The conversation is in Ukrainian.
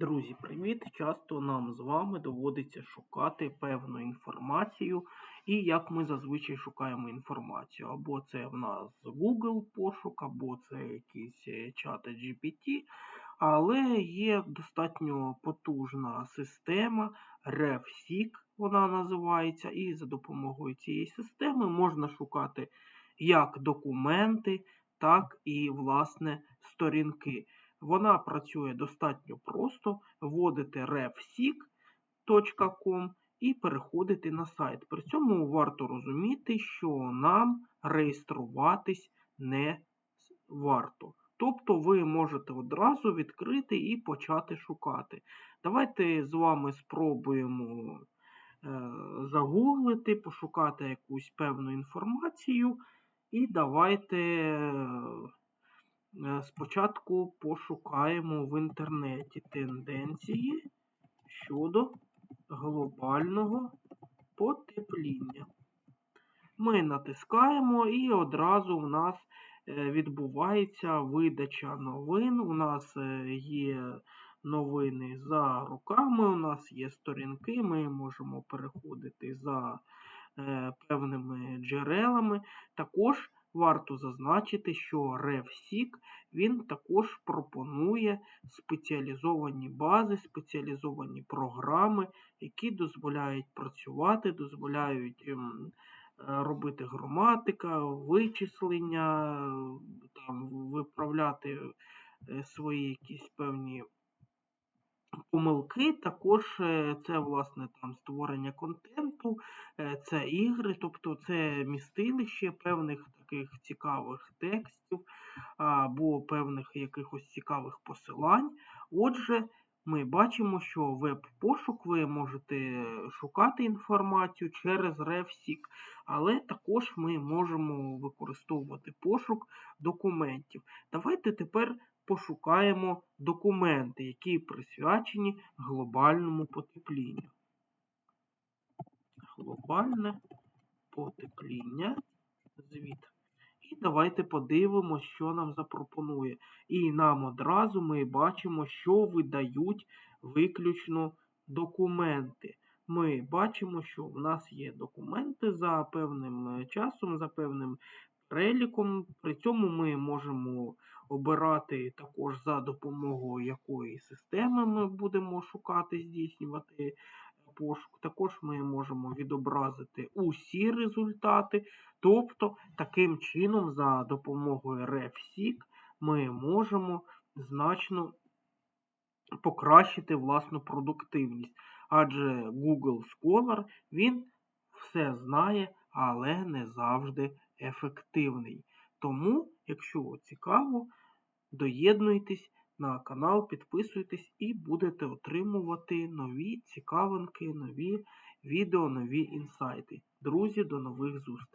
Друзі, привіт! Часто нам з вами доводиться шукати певну інформацію. І як ми зазвичай шукаємо інформацію. Або це в нас Google пошук, або це якийсь е, чат GPT. Але є достатньо потужна система RevSeek, вона називається, і за допомогою цієї системи можна шукати як документи, так і власне сторінки. Вона працює достатньо просто. Вводите revseek.com і переходите на сайт. При цьому варто розуміти, що нам реєструватись не варто. Тобто ви можете одразу відкрити і почати шукати. Давайте з вами спробуємо е, загуглити, пошукати якусь певну інформацію. І давайте спочатку пошукаємо в інтернеті тенденції щодо глобального потепління. Ми натискаємо і одразу в нас е, відбувається видача новин. У нас е, є новини за руками, у нас є сторінки, ми можемо переходити за певними джерелами. Також Варто зазначити, що RevSeek він також пропонує спеціалізовані бази, спеціалізовані програми, які дозволяють працювати, дозволяють ем, робити граматика, вичислення, там, виправляти е, свої якісь певні помилки. Також е, це, власне, там створення контенту, е, це ігри, тобто це містилище певних таких цікавих текстів або певних якихось цікавих посилань. Отже, ми бачимо, що веб-пошук ви можете шукати інформацію через RevSeek, але також ми можемо використовувати пошук документів. Давайте тепер пошукаємо документи, які присвячені глобальному потеплінню. Глобальне потепління звіт. І давайте подивимося, що нам запропонує. І нам одразу ми бачимо, що видають виключно документи. Ми бачимо, що в нас є документи за певним е, часом, за певним переліком. При цьому ми можемо обирати також за допомогою якої системи ми будемо шукати, здійснювати. Також ми можемо відобразити усі результати. Тобто, таким чином, за допомогою RefSeek ми можемо значно покращити власну продуктивність. Адже Google Scholar він все знає, але не завжди ефективний. Тому, якщо цікаво, доєднуйтесь на канал, підписуйтесь і будете отримувати нові цікавинки, нові відео, нові інсайти. Друзі, до нових зустрічей!